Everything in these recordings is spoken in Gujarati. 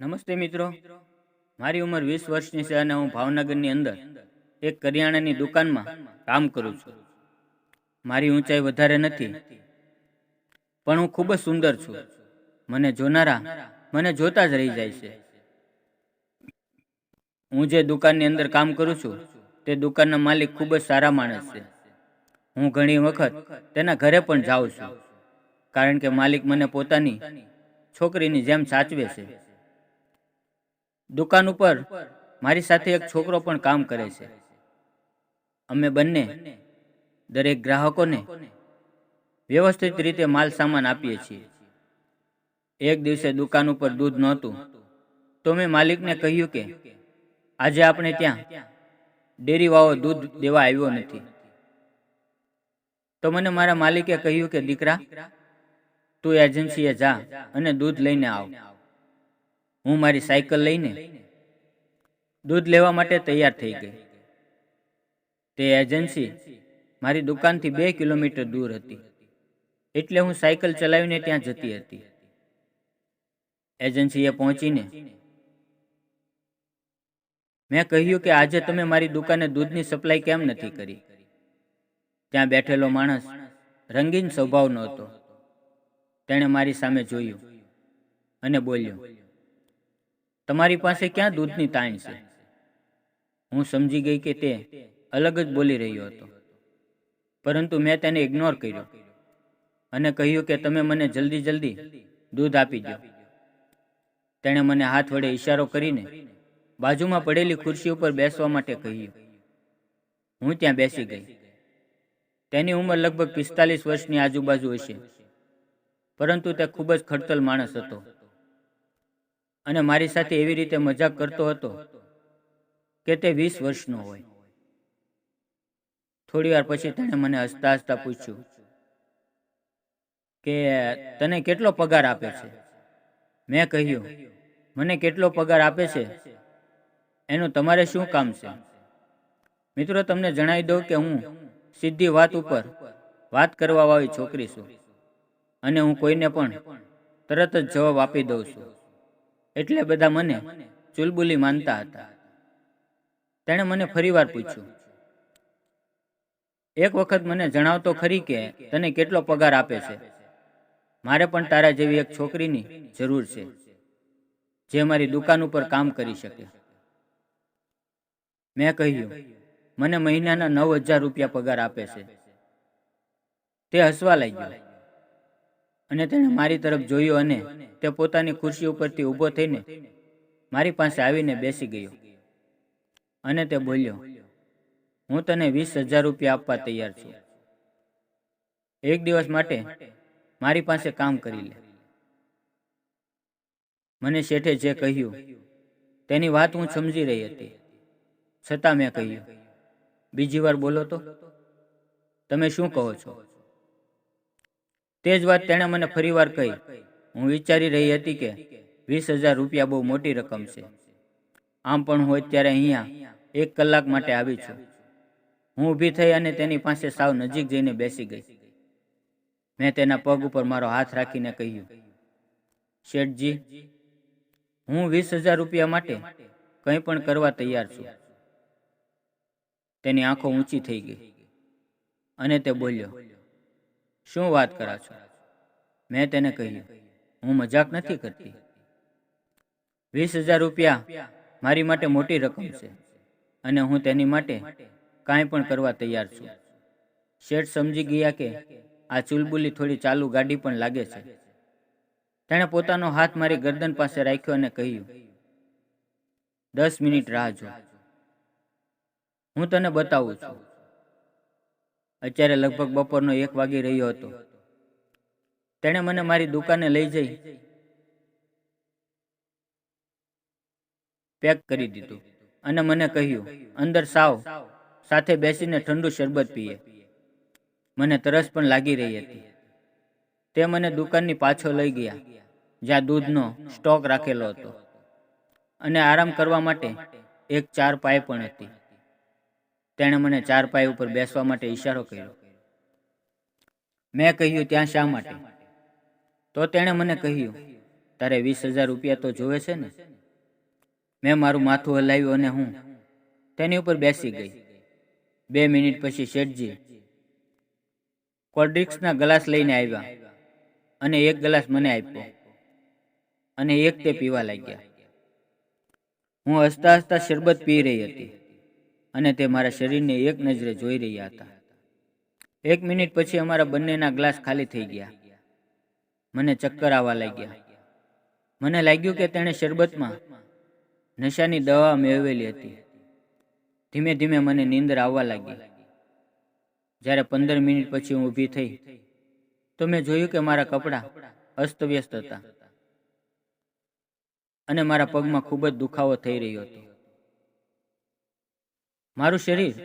નમસ્તે મિત્રો. મારી ઉંમર વીસ વર્ષની છે અને હું ભાવનગરની અંદર એક કરિયાણાની દુકાનમાં કામ કરું છું. મારી ઊંચાઈ વધારે નથી, પણ હું ખૂબ જ સુંદર છું. મને જોનારા, મને જોતા જ રહી જાય છે. હું જે દુકાનની અંદર કામ કરું છું, તે દુકાનના માલિક ખૂબ જ સારા માણસ છે. હું ઘણી વખત તેના ઘરે પણ જાઉં છું, કારણ કે માલિક મને પોતાની છોકરીની જેમ સાચવે છે. દુકાન ઉપર મારી સાથે એક છોકરો પણ કામ કરે છે. અમે બંને દરેક ગ્રાહકોને વ્યવસ્થિત રીતે માલ સામાન આપીએ છીએ. એક દિવસે દુકાન ઉપર દૂધ નહોતું, તો મેં માલિકને કહ્યું કે આજે આપણે ત્યાં ડેરીવાળો દૂધ દેવા આવ્યો નથી. તો મને મારા માલિકે કહ્યું કે, દીકરા, તું એજન્સીએ જા અને દૂધ લઈને આવ. હું મારી સાયકલ લઈને દૂધ લેવા માટે તૈયાર થઈ ગઈ. તે એજન્સી મારી દુકાનથી બે કિલોમીટર દૂર હતી. એટલે હું સાયકલ ચલાવીને ત્યાં જતી હતી. એજન્સીએ પહોંચીને મેં કહ્યું કે આજે તમે મારી દુકાને દૂધની સપ્લાય કેમ નથી કરી? ત્યાં બેઠેલો માણસ રંગીન સ્વભાવનો હતો તેણે મારી સામે જોયું અને બોલ્યો તમારી પાસે ક્યાં દૂધની તાણ છે? હું સમજી ગઈ કે તે અલગ જ બોલી રહ્યો હતો. પરંતુ મેં તેને ઇગ્નોર કર્યો અને કહ્યું કે તમે મને જલ્દી જલ્દી દૂધ આપી દો તેણે મને હાથ વડે ઇશારો કરીને બાજુમાં પડેલી ખુરશી ઉપર બેસવા માટે કહ્યું, હું ત્યાં બેસી ગઈ. તેની ઉંમર લગભગ પિસ્તાલીસ વર્ષની આજુબાજુ હશે. પરંતુ તે ખૂબ જ ખડતલ માણસ હતો. અને મારી સાથે એવી રીતે મજાક કરતો હતો કે તે વીસ વર્ષનો હોય. થોડી વાર પછી તેણે મને હસતા હસતા પૂછ્યું કે, તને કેટલો પગાર આપે છે? મેં કહ્યું, મને કેટલો પગાર આપે છે? એનું તમારે શું કામ છે? મિત્રો, તમને જણાવી દઉં કે હું સીધી વાત ઉપર વાત કરવા વાળી છોકરી છું અને હું કોઈને પણ તરત જ જવાબ આપી દઉં છું. એટલે બધા મને ચુલબુલી માનતા હતા. તેણે મને ફરીવાર પૂછ્યું, એક વખત મને જણાવતો ખરી કે તને કેટલો પગાર આપે છે? મારે પણ તારા જેવી એક છોકરીની જરૂર છે, જે મારી દુકાન ઉપર કામ કરી શકે. મેં કહ્યું, મને મહિનાના નવ હજાર રૂપિયા પગાર આપે છે. તે હસવા લાગ્યો. અને તેણે મારી તરફ જોયું અને તે પોતાની ખુરશી ઉપરથી ઊભો થઈને મારી પાસે આવીને બેસી ગયો. અને તે બોલ્યો, હું તને વીસ હજાર રૂપિયા આપવા તૈયાર છું. એક દિવસ માટે મારી પાસે કામ કરી લે. મને શેઠે જે કહ્યું, તેની વાત હું સમજી રહી હતી. છતાં મેં કહ્યું, બીજી વાર બોલો તો. તમે શું કહો છો? તે જ વાત તેણે મને ફરીવાર કહી. હું વિચારી રહી હતી કે વીસ હજાર રૂપિયા બહુ મોટી રકમ છે. આમ પણ હું અત્યારે અહીંયા એક કલાક માટે આવી છું. હું ઊભી થઈ અને તેની પાસે સાવ નજીક જઈને બેસી ગઈ. મેં તેના પગ ઉપર મારો હાથ રાખીને કહ્યું, શેઠજી, હું વીસ હજાર રૂપિયા માટે કંઈ પણ કરવા તૈયાર છું. તેની આંખો ઊંચી થઈ ગઈ અને તે બોલ્યો શું વાત કરા છો? મેં તેને કહ્યું, હું મજાક નથી કરતી. વીસ હજાર રૂપિયા મારી માટે મોટી રકમ છે અને હું તેની માટે કાંઈ પણ કરવા તૈયાર છું. શેઠ સમજી ગયા કે આ ચુલબુલી થોડી ચાલુ ગાડી પણ લાગે છે. તેણે પોતાનો હાથ મારી ગરદન પાસે રાખ્યો અને કહ્યું, દસ મિનિટ રાહ જો. હું તને બતાવું છું. અત્યારે લગભગ બપોરનો એક વાગી રહ્યો હતો. તેણે મને મારી દુકાને લઈ જઈ, પેક કરી દીધું અને મને કહ્યું, અંદર સાવ, સાથે બેસીને ઠંડુ શરબત પીએ. મને તરસ પણ લાગી રહી હતી. તે મને દુકાનની પાછો લઈ ગયા, જ્યાં દૂધનો સ્ટોક રાખેલો હતો અને આરામ કરવા માટે એક ચાર પાય પણ હતી. તેણે મને ચાર પાય ઉપર બેસવા માટે ઈશારો કર્યો. મેં કહ્યું, ત્યાં શા માટે? તો તેણે મને કહ્યું, તારે વીસ હજાર રૂપિયા તો જોવે છે ને? મેં મારું માથું હલાવ્યું અને હું તેની ઉપર બેસી ગઈ. બે મિનિટ પછી શેઠજી કોલ્ડ્રિંક્સના ગ્લાસ લઈને આવ્યા અને એક ગ્લાસ મને આપ્યો અને એક તે પીવા લાગ્યા. હું હસતા હસતા શરબત પી રહી હતી. અને તે મારા શરીરને એક નજરે જોઈ રહ્યા હતા. એક મિનિટ પછી અમારા બંનેના ગ્લાસ ખાલી થઈ ગયા. મને ચક્કર આવવા લાગ્યા. મને લાગ્યું કે તેણે શરબતમાં નશાની દવા મેળવેલી હતી. ધીમે ધીમે મને નીંદર આવવા લાગી. જ્યારે પંદર મિનિટ પછી હું ઊભી થઈ, તો મેં જોયું કે મારા કપડાં અસ્તવ્યસ્ત હતા. અને મારા પગમાં ખૂબ જ દુખાવો થઈ રહ્યો હતો. મારું શરીર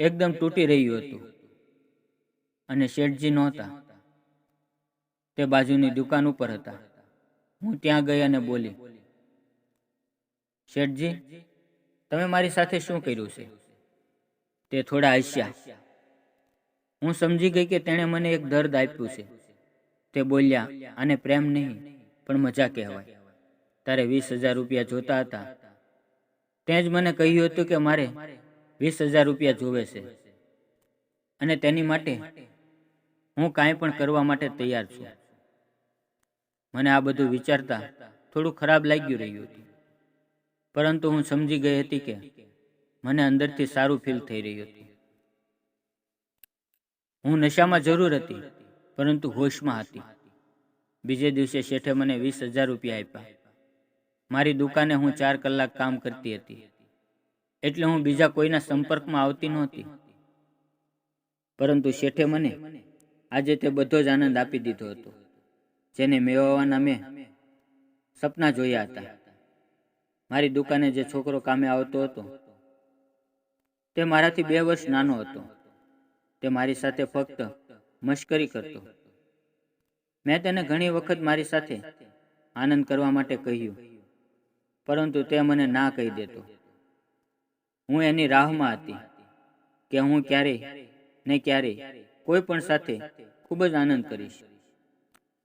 એકદમ તૂટી રહ્યું હતું અને શેઠજી નહોતા. તે બાજુની દુકાન ઉપર હતા. હું ત્યાં ગઈ અને બોલી, શેઠજી, તમે મારી સાથે શું કર્યું છે? તે થોડા હસ્યા. હું સમજી ગઈ કે તેણે મને એક દર્દ આપ્યું છે. તે બોલ્યા, આને પ્રેમ નહીં, પણ મજા કહેવાય. તારે વીસ હજાર રૂપિયા જોતા હતા. તે જ મને કહ્યું હતું કે મારે વીસ હજાર રૂપિયા જોવે છે. અને તેની માટે હું કાંઈ પણ કરવા માટે તૈયાર છું. મને આ બધું વિચારતા થોડું ખરાબ લાગ્યું રહ્યું હતું. પરંતુ હું સમજી ગઈ હતી કે મને અંદરથી સારું ફીલ થઈ રહ્યું હતું. હું નશામાં જરૂર હતી, પરંતુ હોશમાં હતી. બીજે દિવસે શેઠે મને વીસ હજાર રૂપિયા આપ્યા. મારી દુકાને હું ચાર કલાક કામ કરતી હતી. એટલે હું બીજા કોઈના સંપર્કમાં આવતી નહોતી. પરંતુ શેઠે મને આજે તે બધો જ આનંદ આપી દીધો હતો, જેને મેળવવાના મેં સપના જોયા હતા. મારી દુકાને જે છોકરો કામે આવતો હતો, તે મારાથી બે વર્ષ નાનો હતો. તે મારી સાથે ફક્ત મશ્કરી કરતો. મેં તેને ઘણી વખત મારી સાથે આનંદ કરવા માટે કહ્યું, પરંતુ તે મને ના કહી દેતો. હું એની રાહમાં હતી કે હું ક્યારેય ને ક્યારેય કોઈ પણ સાથે ખૂબ જ આનંદ કરીશ.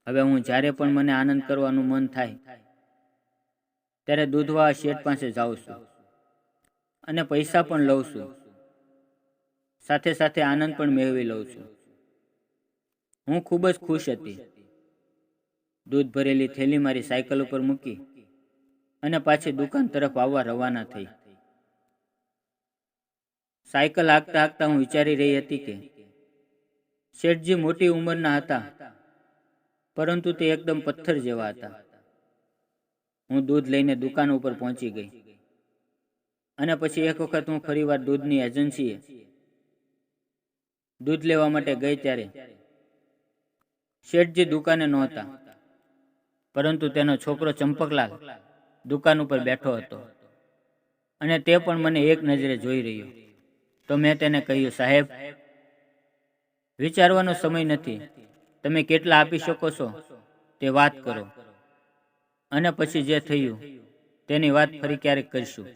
હવે હું જ્યારે પણ મને આનંદ કરવાનું મન થાય ત્યારે દૂધવા શેઠ પાસે જાઉં છું અને પૈસા પણ લઉં છું. સાથે સાથે આનંદ પણ મેળવી લઉં છું. હું ખૂબ જ ખુશ હતી. દૂધ ભરેલી થેલી મારી સાયકલ ઉપર મૂકી અને પાછી દુકાન તરફ આવવા રવાના થઈ. સાયકલ હાંકતા હાંકતા હું વિચારી રહી હતી કે શેઠજી મોટી ઉંમરના હતા, પરંતુ તે એકદમ પથ્થર જેવા હતા. હું દૂધ લઈને દુકાન ઉપર પહોંચી ગઈ. અને પછી એક વખત હું ફરીવાર દૂધની એજન્સીએ દૂધ લેવા માટે ગઈ ત્યારે શેઠજી દુકાને નહોતા, પરંતુ તેનો છોકરો ચંપકલાલ દુકાન ઉપર બેઠો હતો અને તે પણ મને એક નજરે જોઈ રહ્યો. તો મેં તેને કહ્યું, સાહેબ, વિચારવાનો સમય નથી. તમે કેટલા આપી શકો છો તે વાત કરો. અને પછી જે થયું, તેની વાત ફરી ક્યારેક કરીશું.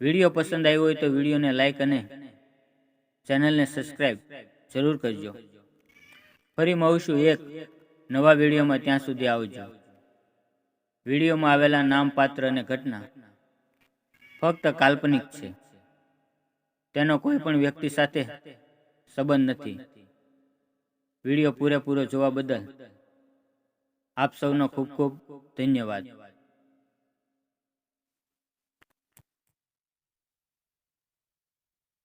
વીડિયો પસંદ આવ્યો હોય તો વિડીયોને લાઇક અને ચેનલને સબસ્ક્રાઈબ જરૂર કરજો. ફરી મળશું એક નવા વિડીયોમાં ત્યાં સુધી આવજો. વિડીયોમાં આવેલા નામપાત્ર અને ઘટના ફક્ત કાલ્પનિક છે. તેનો કોઈ પણ વ્યક્તિ સાથે સંબંધ નથી. વીડિયો પૂરેપૂરો જોવા બદલ આપ સૌનો ખૂબ ખૂબ ધન્યવાદ.